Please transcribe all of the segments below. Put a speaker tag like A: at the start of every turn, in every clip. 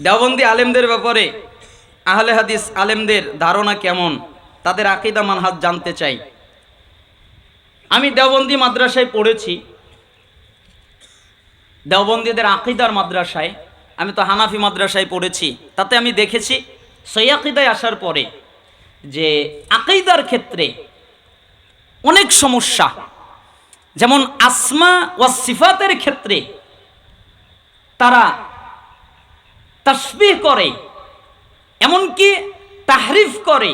A: দেওবন্দি আলেমদের ব্যাপারে আহলে হাদিস আলেমদের ধারণা কেমন? তাদের আকিদা মানহাজ জানতে চাই। আমি দেওবন্দি মাদ্রাসায় পড়েছি। দেওবন্দিদের আকিদার মাদ্রাসায়, আমি তো হানাফি মাদ্রাসায় পড়েছি। তাতে আমি দেখেছি সেই আকিদায় আসার পরে যে আকিদার ক্ষেত্রে অনেক সমস্যা। যেমন আসমা ও সিফাতের ক্ষেত্রে তারা তসবিহ করে, এমনকি তাহরিফ করে,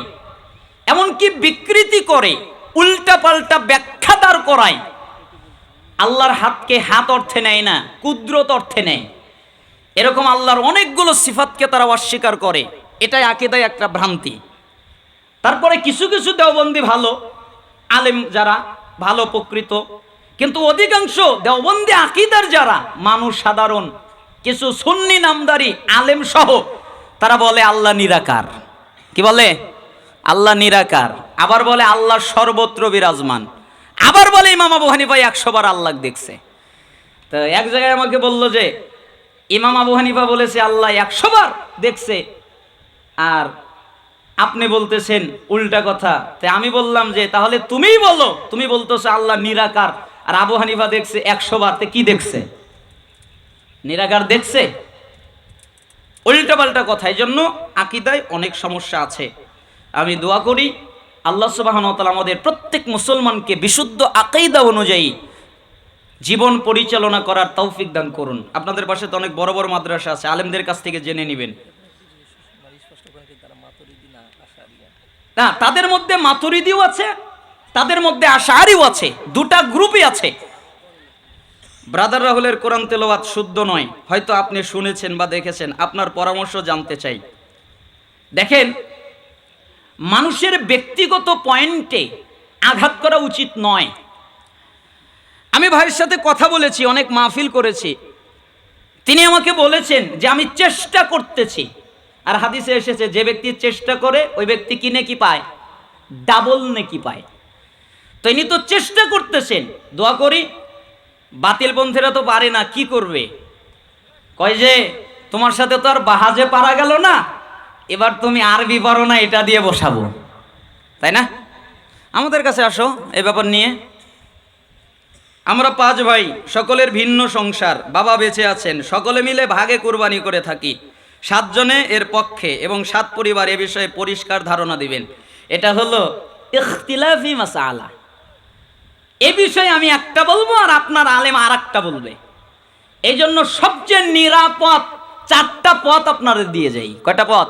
A: এমনকি বিকৃতি করে উল্টা পাল্টা ব্যাখ্যা দাঁড় করায়। আল্লাহর হাতকে হাত অর্থে নেয় না, কুদরত অর্থে নেয়। এরকম আল্লাহর অনেকগুলো সিফাতকে তারা অস্বীকার করে, এটাই আকিদায় একটা ভ্রান্তি। তারপরে কিছু কিছু দেওবন্দি ভালো, আলেম যারা, ভালো প্রকৃত, কিন্তু অধিকাংশ দেওবন্দি আকিদার যারা, মানুষ সাধারণ কিছু সুন্নি নামদারি আলেম সহ, তারা বলে আল্লাহ নিরাকার। কি বলে? আল্লাহ নিরাকার। আবার বলে আল্লাহ সর্বত্র বিরাজমান। আবার বলে ইমাম আবু হানিফা একশো বার আল্লাহ দেখছে। তো এক জায়গায় আমাকে বলল যে, ইমাম আবু হানিফা বলেছে আল্লাহ একশো বার দেখছে। আর আপনি বলতেছেন উল্টা কথা। তাই আমি বললাম যে, তাহলে তুমিই বলো। তুমি বলতেছো আল্লাহ নিরাকার। আর আবু হানিফা দেখছে একশো বার। তে কি দেখছে? নিরাকার দেখছে। উল্টা পাল্টা কথা এই জন্য আকিদায় অনেক সমস্যা আছে। আমি দোয়া করি, আল্লাহ সুবাহন আমাদের প্রত্যেক মুসলমানকে বিশুদ্ধ আকাইদা অনুযায়ী জীবন পরিচালনা করার তৌফিক দান করুন। আপনাদের পাশে তো অনেক বড় বড় মাদ্রাসা আছে, আলেমদের কাছ থেকে জেনে নেবেন। না, তাদের মধ্যে মাতুরিদিও আছে, তাদের মধ্যে আশাহারিও আছে, দুটা গ্রুপই আছে। ব্রাদার রাহুলের কোরআন তেলাওয়াত শুদ্ধ নয়। হয়তো আপনি শুনেছেন বা দেখেছেন, আপনার পরামর্শ জানতে চাই। দেখেন, মানুষের ব্যক্তিগত পয়েন্টে আঘাত করা উচিত নয়। আমি ভাইয়ের সাথে কথা বলেছি, অনেক মাহফিল করেছি। তিনি আমাকে বলেছেন যে, আমি চেষ্টা করতেছি। আর হাদিসে এসেছে, যে ব্যক্তি চেষ্টা করে, ওই ব্যক্তি কিনে কি পায়? ডাবল নেকি পায়। তো তো চেষ্টা করতেছেন। দোয়া করি বাতিল পন্থীরা তো পারে না, কি করবে? কয় যে, তোমার সাথে তো আর বাহাজে পারা গেল না, এবার তুমি আরবি পারো না, এটা দিয়ে বসাবো। তাই না? আমাদের কাছে আসো এ ব্যাপার নিয়ে। আমরা পাঁচ ভাই, সকলের ভিন্ন সংসার, বাবা বেঁচে আছেন, সকলে মিলে ভাগে কুরবানি করে থাকি। সাতজনে এর পক্ষে এবং সাত পরিবার এ বিষয়ে পরিষ্কার ধারণা দিবেন। এটা হলো ইখতিলাফি মাসালা। এ বিষয়ে আমি একটা বলব আর আপনার আলেম আর একটা বলবে। এই জন্য সবচেয়ে নিরাপদ চারটা পথ আপনাদের দিয়ে যাই। কয়টা পথ?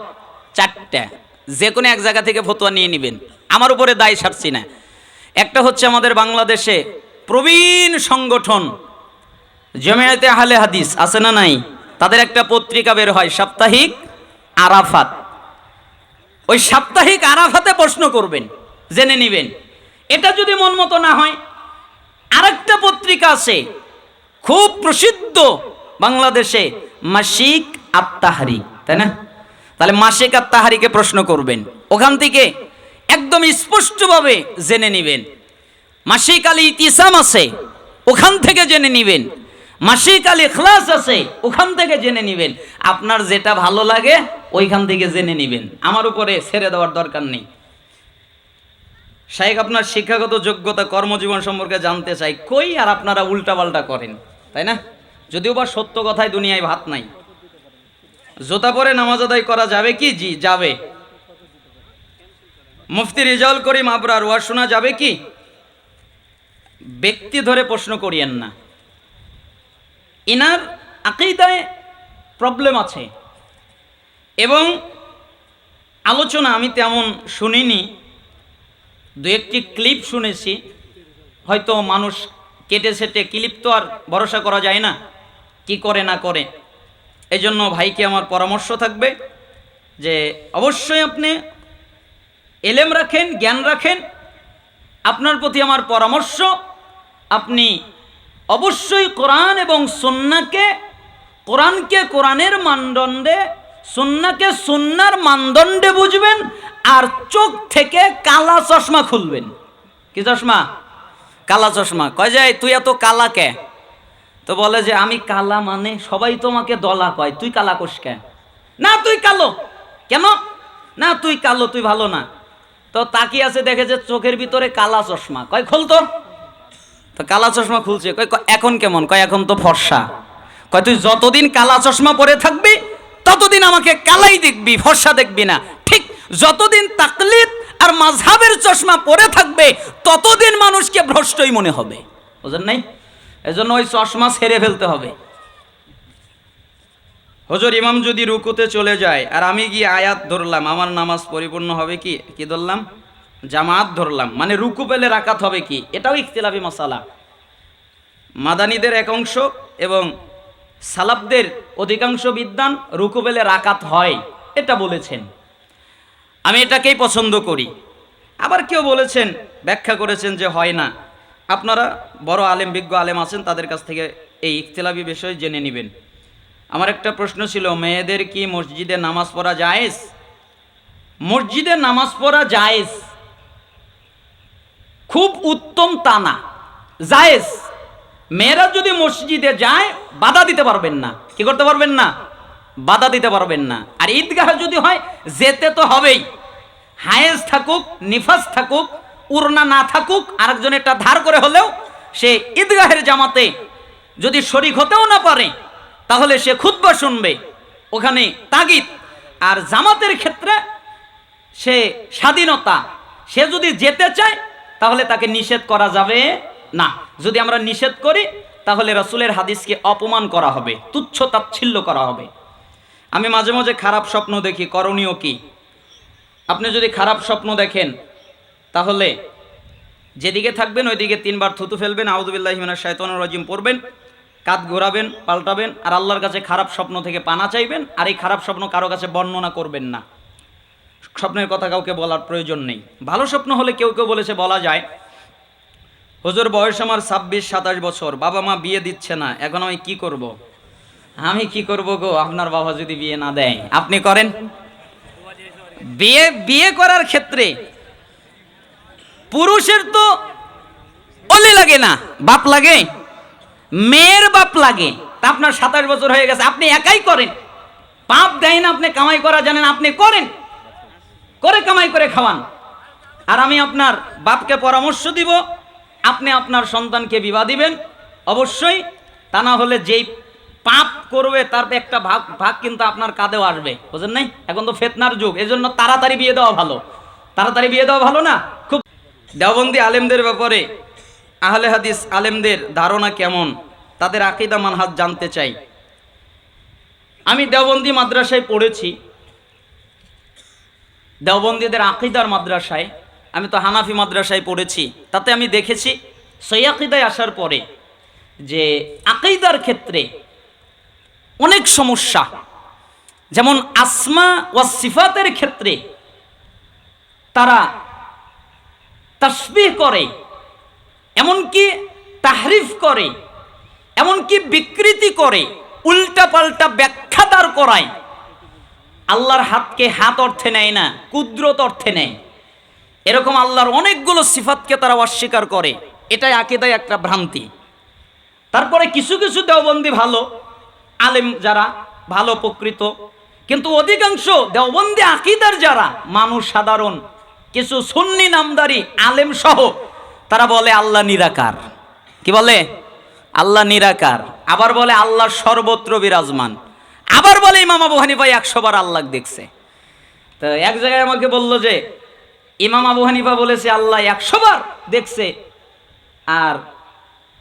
A: চারটা। যে কোনো এক জায়গা থেকে ফতোয়া নিয়ে নেবেন। আমার উপরে দায় সারছি না। একটা হচ্ছে আমাদের বাংলাদেশে প্রবীণ সংগঠন, জমিয়াতে আহলে হাদিস, আছে না নাই? তাদের একটা পত্রিকা বের হয়, সাপ্তাহিক আরাফাত। ওই সাপ্তাহিক আরাফাতে প্রশ্ন করবেন, জেনে নেবেন। এটা যদি মন মতো না হয় আরেকটা পত্রিকা আছে, খুব প্রসিদ্ধ বাংলাদেশে মাসিক আত্মাহারি তাই না? তাহলে মাসিক আত্মাহারিকে প্রশ্ন করবেন। ওখান থেকে একদম স্পষ্টভাবে জেনে নেবেন। মাসিক আলী ইতিসাম আছে, ওখান থেকে জেনে নেবেন। মাসিক আলী খ্লাস আছে, ওখান থেকে জেনে নেবেন। আপনার যেটা ভালো লাগে, ওইখান থেকে জেনে নেবেন। আমার উপরে ছেড়ে দেওয়ার দরকার নেই। শাহেক আপনার শিক্ষাগত যোগ্যতা, কর্মজীবন সম্পর্কে জানতে চাই, কই আর আপনারা উল্টাপাল্টা করেন, তাই না? যদিও বা সত্য কথায় দুনিয়ায় ভাত নাই। জোতা পরে নামাজ আদায় করা যাবে কি? জি, যাবে। মুফতি রেজাউল করিম আবরার, ওয়াজ শোনা যাবে কি? ব্যক্তি ধরে প্রশ্ন করিয়েন না। এনার আকিদায় প্রবলেম আছে। এবং আলোচনা আমি তেমন শুনিনি। দু একটি ক্লিপ শুনেছি। হয়তো মানুষ কেটে সেটে ক্লিপ তো আর ভরসা করা যায় না, কি করে না করে। এই জন্য ভাইকে আমার পরামর্শ থাকবে যে অবশ্যই আপনি এলেম রাখেন, জ্ঞান রাখেন। আপনার প্রতি আমার পরামর্শ, আপনি অবশ্যই কোরআন এবং সন্নাকে কোরআনকে কোরআনের মানদণ্ডে সন্নাকে সন্ন্যার মানদণ্ডে বুঝবেন আর চোখ থেকে কালা চশমা খুলবেন। কি চশমা? কালা চশমা। কয় যায় তুই এত কালা কে? তো বলে যে, আমি কালা মানে সবাই তোমাকে দলা কয়। তুই কালা কোষ কে? না, তুই কালো। কেন? না, তুই কালো, তুই ভালো না। তো তাকিয়ে আছে, দেখে যে চোখের ভিতরে কালা চশমা। কয়, খোল তো। কালা চশমা খুলছে। কয়, এখন কেমন? কয়, এখন তো ফর্সা। কয়, তুই যতদিন কালা চশমা পরে থাকবি, ততদিন আমাকে কালাই দেখবি, ফর্সা দেখবি না। ঠিক যতদিন তাকলিদ আর মাঝহাবের চশমা পরে থাকবে, ততদিন মানুষকে ভ্রষ্টই মনে হবে। বুঝেন নাই? এজন্য ওই চশমা ছেড়ে ফেলতে হবে। হজর, ইমাম যদি রুকুতে চলে যায়, আর আমি গিয়ে আয়াত ধরলাম, আমার নামাজ পরিপূর্ণ হবে কি? কি ধরলাম? জামাত ধরলাম। মানে রুকু পেলে রাকাত হবে কি? এটাও ইখতিলাফি মশালা। মাদানীদের এক অংশ এবং সালাবদের অধিকাংশ বিদ্যান রুকু পেলে রাকাত হয়, এটা বলেছেন। আমি এটাকেই পছন্দ করি। আবার কেউ বলেছেন, ব্যাখ্যা করেছেন যে হয় না। আপনারা বড় আলেম, বিজ্ঞ আলেম আছেন, তাদের কাছ থেকে এই ইখতিলাফি বিষয় জেনে নেবেন। আমার একটা প্রশ্ন ছিল, মেয়েদের কি মসজিদে নামাজ পড়া জায়েজ? মসজিদে নামাজ পড়া জায়েজ? খুব উত্তম তা না। জায়েজ। মেয়েরা যদি মসজিদে যায়, বাধা দিতে পারবেন না। কি করতে পারবেন না? বাধা দিতে পারবেন না। আর ঈদগাহ যদি হয়, যেতে তো হবেই। হায়েজ থাকুক, নিফাস থাকুক উড়না না থাকুক আরেকজনেরটা ধার করে হলেও সে ঈদগাহের জামাতে যদি শরিক হতেও না পারে, তাহলে সে খুতবা শুনবে, ওখানে তাগিদ। আর জামাতের ক্ষেত্রে সে স্বাধীনতা, সে যদি যেতে চায়, তাহলে তাকে নিষেধ করা যাবে না। যদি আমরা নিষেধ করি, তাহলে রসুলের হাদিসকে অপমান করা হবে, তুচ্ছ তাচ্ছিল্য করা হবে। আমি মাঝে মাঝে খারাপ স্বপ্ন দেখি, করণীয় কি? আপনি যদি খারাপ স্বপ্ন দেখেন, তাহলে যেদিকে থাকবেন, ওইদিকে তিনবার থুতু ফেলবেন আউদুবিল্লাহ হিমানা শায়তানুর রাজিম পড়বেন কাত ঘোরাবেন, পাল্টাবেন, আর আল্লাহর কাছে খারাপ স্বপ্ন থেকে পানা চাইবেন, আর এই খারাপ স্বপ্ন কারও কাছে বর্ণনা করবেন না। স্বপ্নের কথা কাউকে বলার প্রয়োজন নেই। ভালো স্বপ্ন হলে কেউ কেউ বলেছে, বলা যায়, হুজুর, বয়স আমার ছাব্বিশ সাতাশ বছর, বাবা মা বিয়ে দিচ্ছে না, এখন আমি কি করব। আমি কি করব গো? আপনার বাবা যদি বিয়ে না দেয়, আপনি করেন। বিয়ে বিয়ে করার ক্ষেত্রে পুরুষের তো অলি লাগে না, বাপ লাগে, মেয়ের বাপ লাগে। তা আপনার সাতাশ বছর হয়ে গেছে, আপনি একাই করেন। পাপ দেয় না, আপনি কামাই করা জানেন, আপনি করেন। করে কামাই করে খাওয়ান। আর আমি আপনার বাপকে পরামর্শ দিব, আপনি আপনার সন্তানকে বিবাহ দিবেন। অবশ্যই তা না হলে যেই পাপ করবে, তার একটা ভাগ ভাগ কিন্তু আপনার কাঁধেও আসবে, বুঝেন নাই? এখন তো ফেতনার যুগ, এজন্য তাড়াতাড়ি বিয়ে দেওয়া ভালো। তাড়াতাড়ি বিয়ে দেওয়া ভালো না? খুব দেওবন্দি আলেমদের ব্যাপারে, আহলে হাদিস আলেমদের ধারণা কেমন? তাদের আকিদা মানহাজ জানতে চাই। আমি দেওবন্দি মাদ্রাসায় পড়েছি। দেওবন্দীদের আকিদার মাদ্রাসায়, আমি তো হানাফি মাদ্রাসায় পড়েছি। তাতে আমি দেখেছি সৈয়াকিদায় আসার পরে যে আকিদার ক্ষেত্রে অনেক সমস্যা। যেমন আসমা ও সিফাতের ক্ষেত্রে তারা তসবিহ করে, এমনকি তাহরিফ করে, এমনকি বিকৃতি করে উল্টা পাল্টা ব্যাখ্যা তার করায়। আল্লাহর হাতকে হাত অর্থে নেয় না, কুদরত অর্থে নেয়। এরকম আল্লাহর অনেকগুলো সিফাতকে তারা অস্বীকার করে। এটাই আকিদায় একটা ভ্রান্তি। তারপরে কিছু কিছু দেওবন্দি ভালো। আলেম যারা, ভালো প্রকৃত। কিন্তু অধিকাংশ দেওবন্দি আকিদার যারা, মানুষ সাধারণ, কিছু সুন্নি নামদারি আলেম সহ, তারা বলে আল্লাহ নিরাকার। কি বলে? আল্লাহ নিরাকার। আবার বলে আল্লাহ সর্বত্র বিরাজমান। আবার বলে ইমাম আবু হানিফা একশো বার আল্লাহ দেখছে। তো এক জায়গায় আমাকে বলল যে, ইমাম আবু হানিফা বলেছে আল্লাহ একশো বার দেখছে। আর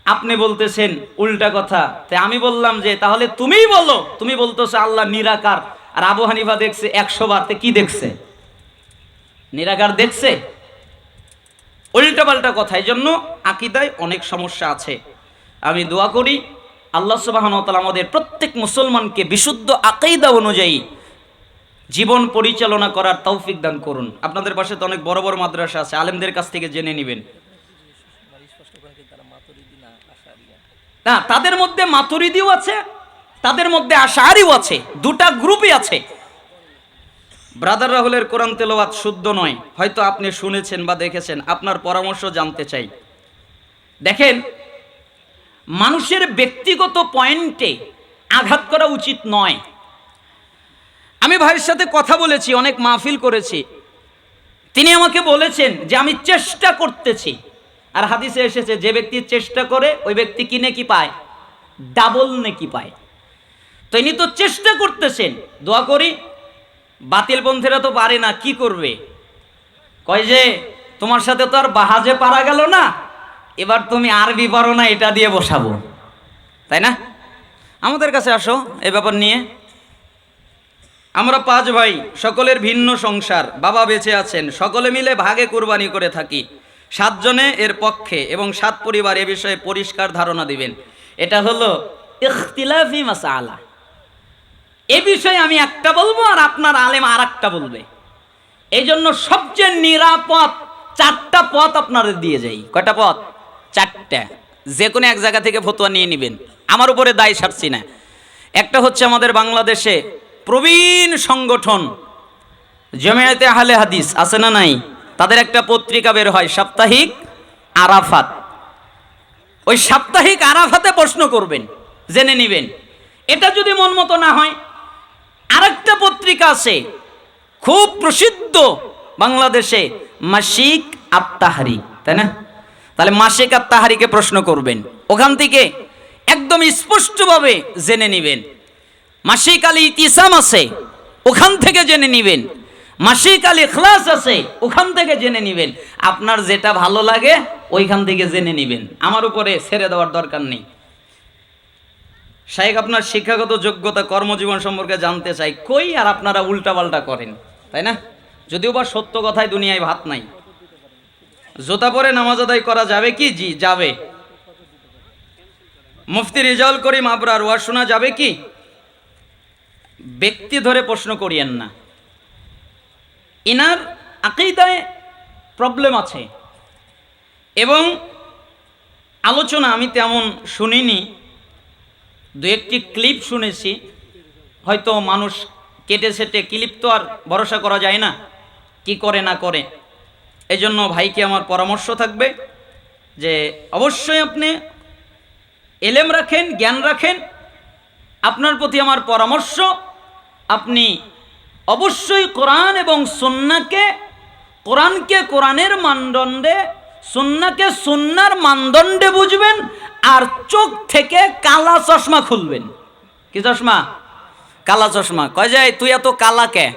A: আপনি বলতেছেন উল্টা কথা। তাই আমি বললাম যে, তাহলে তুমিই বলো। তুমি বলতেছো আল্লাহ নিরাকার। আর আবু হানিফা দেখছে একশো বার। তে কি দেখছে? নিরাকার দেখছে? উল্টা পাল্টা কথা। এই জন্য আকিদায় অনেক সমস্যা আছে। আমি দোয়া করি, আল্লাহ সুবাহন আমাদের প্রত্যেক মুসলমানকে বিশুদ্ধ আকাইদা অনুযায়ী জীবন পরিচালনা করার তৌফিক দান করুন। আপনাদের পাশে তো অনেক বড় বড় মাদ্রাসা আছে। আলেমদের কাছ থেকে জেনে নেবেন। না, তাদের মধ্যে মাতুরিদিও আছে, তাদের মধ্যে আশাহারিও আছে, দুটা গ্রুপই আছে। ব্রাদার রাহুলের কোরআন তেলাওয়াত শুদ্ধ নয়, হয়তো আপনি শুনেছেন বা দেখেছেন, আপনার পরামর্শ জানতে চাই। দেখেন, মানুষের ব্যক্তিগত পয়েন্টে আঘাত করা উচিত নয়। আমি ভাইয়ের সাথে কথা বলেছি, অনেক মাহফিল করেছি। তিনি আমাকে বলেছেন যে, আমি চেষ্টা করতেছি। আর হাদিসে এসেছে, যে ব্যক্তি চেষ্টা করে, ওই ব্যক্তি কিনে কি পায়? ডাবল নেকি পায়। তো ইনি তো চেষ্টা করতেছেন। দোয়া করি, বাতিল পন্থীরা তো পারে না, কি করবে? কয় যে, তোমার সাথে তো আর বাহাজে পারা গেল না, এবার তুমি আরবি পারো না, এটা দিয়ে বসাবো। তাই না? আমাদের কাছে আসো, এ ব্যাপার নিয়ে। আমরা পাঁচ ভাই, সকলের ভিন্ন সংসার, বাবা বেঁচে আছেন, সকলে মিলে ভাগে কোরবানি করে থাকি। সাতজনে এর পক্ষে এবং সাত পরিবার এ বিষয়ে পরিষ্কার ধারণা দিবেন। এটা হলো ইখতিলাফি মাসালা। এ বিষয়ে আমি একটা বলব আর আপনার আলেম আর একটা বলবে। এই জন্য সবচেয়ে নিরাপদ চারটা পথ আপনাদের দিয়ে যাই। কয়টা পথ? চারটা। যে কোনো এক জায়গা থেকে ফতোয়া নিয়ে নেবেন। আমার উপরে দায় সারছি না। একটা হচ্ছে আমাদের বাংলাদেশে প্রবীণ সংগঠন, জমিয়াতে আহলে হাদিস আছে না নাই? তাদের একটা পত্রিকা বের হয়, সাপ্তাহিক আরাফাত। ওই সাপ্তাহিক আরাফাতে প্রশ্ন করবেন, জেনে নেবেন। এটা যদি মন মতো না হয়, আরেকটা পত্রিকা আছে, খুব প্রসিদ্ধ বাংলাদেশে, মাসিক আত্মাহারি তাই না? তাহলে মাসিক আত্মাহারিকে প্রশ্ন করবেন। ওখান থেকে একদম স্পষ্টভাবে জেনে নেবেন। মাসিক আলী ইতিসাম আছে, ওখান থেকে জেনে নেবেন। মাসিক আলী খ্লাস আছে, ওখান থেকে জেনে নেবেন। আপনার যেটা ভালো লাগে, ওইখান থেকে জেনে নেবেন। আমার উপরে ছেড়ে দেওয়ার দরকার নেই। শাহেক আপনার শিক্ষাগত যোগ্যতা, কর্মজীবন সম্পর্কে জানতে চাই, কই আর আপনারা উল্টাপাল্টা করেন, তাই না? যদিও বা সত্য কথায় দুনিয়ায় ভাত নাই। জোতা পরে নামাজ আদায় করা যাবে কি? জি, যাবে। মুফতি রেজাউল করিম আবরার, ওয়াজ শোনা যাবে কি? ব্যক্তি ধরে প্রশ্ন করিয়েন না। ইনার আকিদায় প্রবলেম আছে। এবং আলোচনা আমি তেমন শুনিনি। দু একটি ক্লিপ শুনেছি। হয়তো মানুষ কেটে সেটে ক্লিপ তো আর ভরসা করা যায় না, কি করে না করে। এই জন্য ভাইকে আমার পরামর্শ থাকবে যে অবশ্যই আপনি এলেম রাখেন, জ্ঞান রাখেন। আপনার প্রতি আমার পরামর্শ, আপনি অবশ্যই কোরআন এবং সন্নাকে কোরআনকে কোরআনের মানদণ্ডে সন্নাকে সন্ন্যার মানদণ্ডে বুঝবেন আর চোখ থেকে কালা চশমা খুলবেন। কি চশমা? কালা চশমা। কয় যায় তুই এত কালা কে?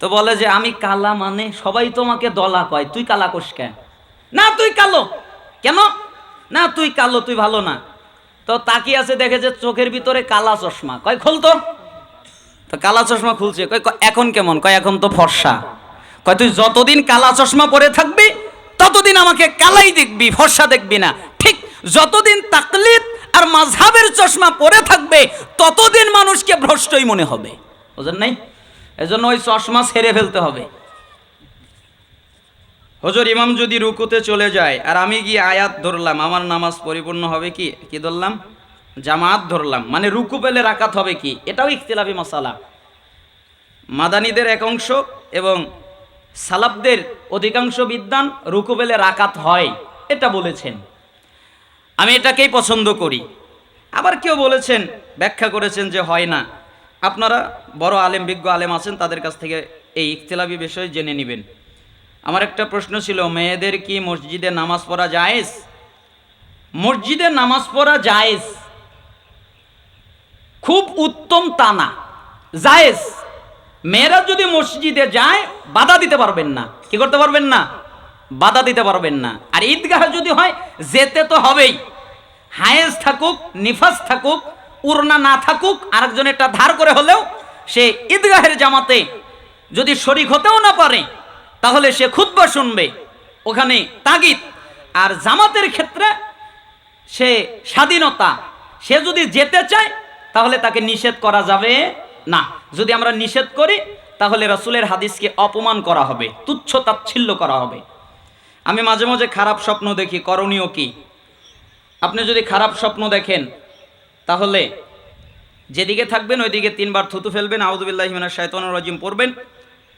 A: তো বলে যে, আমি কালা মানে সবাই তোমাকে দলা কয়। তুই কালা কোষ কে? না, তুই কালো। কেন? না, তুই কালো, তুই ভালো না। তো তাকিয়ে আছে, দেখে যে চোখের ভিতরে কালা চশমা। কয়, খোল তো কালা চশমা খুলছে। কয় এখন কেমন? কয়, এখন তো ফর্সা। কয়, তুই যতদিন কালা চশমা পরে থাকবি, ততদিন আমাকে কালাই দেখবি, ফর্সা দেখবি না। ঠিক যতদিন তাকলিদ আর মাঝহাবের চশমা পরে থাকবে, ততদিন মানুষকে ভ্রষ্টই মনে হবে। বুঝেন নাই? এজন্য ওই চশমা ছেড়ে ফেলতে হবে। হজর, ইমাম যদি রুকুতে চলে যায়, আর আমি গিয়ে আয়াত ধরলাম, আমার নামাজ পরিপূর্ণ হবে কি? কি ধরলাম? জামাত ধরলাম। মানে রুকু পেলে রাকাত হবে কি? এটাও ইখতিলাফি মশালা। মাদানীদের এক অংশ এবং সালাবদের অধিকাংশ বিদ্যান রুকু পেলে রাকাত হয়। এটা বলেছেন। আমি এটাকেই পছন্দ করি। আবার কেউ বলেছেন, ব্যাখ্যা করেছেন যে হয় না। আপনারা বড় আলেম, বিজ্ঞ আলেম আছেন, তাদের কাছ থেকে এই ইখতিলাফি বিষয় জেনে নেবেন। আমার একটা প্রশ্ন ছিল, মেয়েদের কি মসজিদে নামাজ পড়া জায়েজ? মসজিদে নামাজ পড়া জায়েজ? খুব উত্তম তা না জায়েজ। মেয়েরা যদি মসজিদে যায়, বাধা দিতে পারবেন না। কি করতে পারবেন না? বাধা দিতে পারবেন না। আর ঈদগাহ যদি হয়, যেতে তো হবেই। হায়েজ থাকুক, নিফাস থাকুক উড়না না থাকুক, আরেকজনেরটা ধার করে হলেও সে ঈদগাহের জামাতে যদি শরিক হতেও না পারে, তাহলে সে খুতবা শুনবে। ওখানে তাগিদ। আর জামাতের ক্ষেত্রে সে স্বাধীনতা। সে যদি যেতে চায় তাহলে তাকে নিষেধ করা যাবে না। যদি আমরা নিষেধ করি, তাহলে রসুলের হাদিসকে অপমান করা হবে, তুচ্ছ তাচ্ছিল্য করা হবে। আমি মাঝে মাঝে খারাপ স্বপ্ন দেখি, করণীয় কি? আপনি যদি খারাপ স্বপ্ন দেখেন, তাহলে যেদিকে থাকবেন, ওইদিকে তিনবার থুতু ফেলবেন আউদুবিল্লাহ মিনাশ শাইতানির রাজিম পড়বেন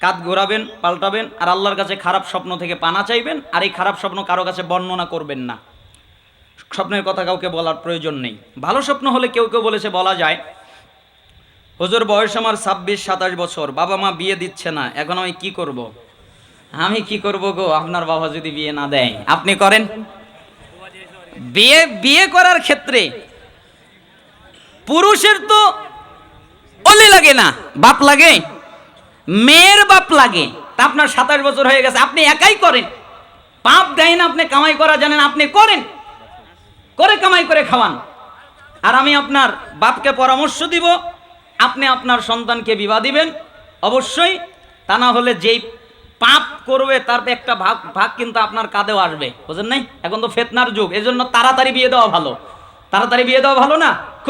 A: কাত ঘোরাবেন, পাল্টাবেন, আর আল্লাহর কাছে খারাপ স্বপ্ন থেকে পানা চাইবেন, আর এই খারাপ স্বপ্ন কারও কাছে বর্ণনা করবেন না। স্বপ্নের কথা কাউকে বলার প্রয়োজন নেই। ভালো স্বপ্ন হলে কেউ কেউ বলেছে বলা যায়, হুজুর, বয়স আমার ছাব্বিশ, সাতাশ বছর, বাবা মা বিয়ে দিচ্ছে না, এখন আমি কি করব। আমি কি করব গো? আপনার বাবা যদি বিয়ে না দেয়, আপনি করেন। বিয়ে বিয়ে করার ক্ষেত্রে পুরুষের তো অলি লাগে না, বাপ লাগে, মেয়ের বাপ লাগে। তা আপনার সাতাশ বছর হয়ে গেছে, আপনি একাই করেন। পাপ দেয় না, আপনি কামাই করা জানেন, আপনি করেন। করে কামাই করে খাওয়ান। আর আমি আপনার বাপকে পরামর্শ দিব, আপনি আপনার সন্তানকে বিবাহ দিবেন। অবশ্যই তা না হলে যেই পাপ করবে, তার একটা ভাগ ভাগ কিন্তু আপনার কাঁধেও আসবে। বুঝেন নাই? এখন তো ফেতনার যুগ, এজন্য তাড়াতাড়ি বিয়ে দেওয়া ভালো। তাড়াতাড়ি বিয়ে দেওয়া ভালো না? খুব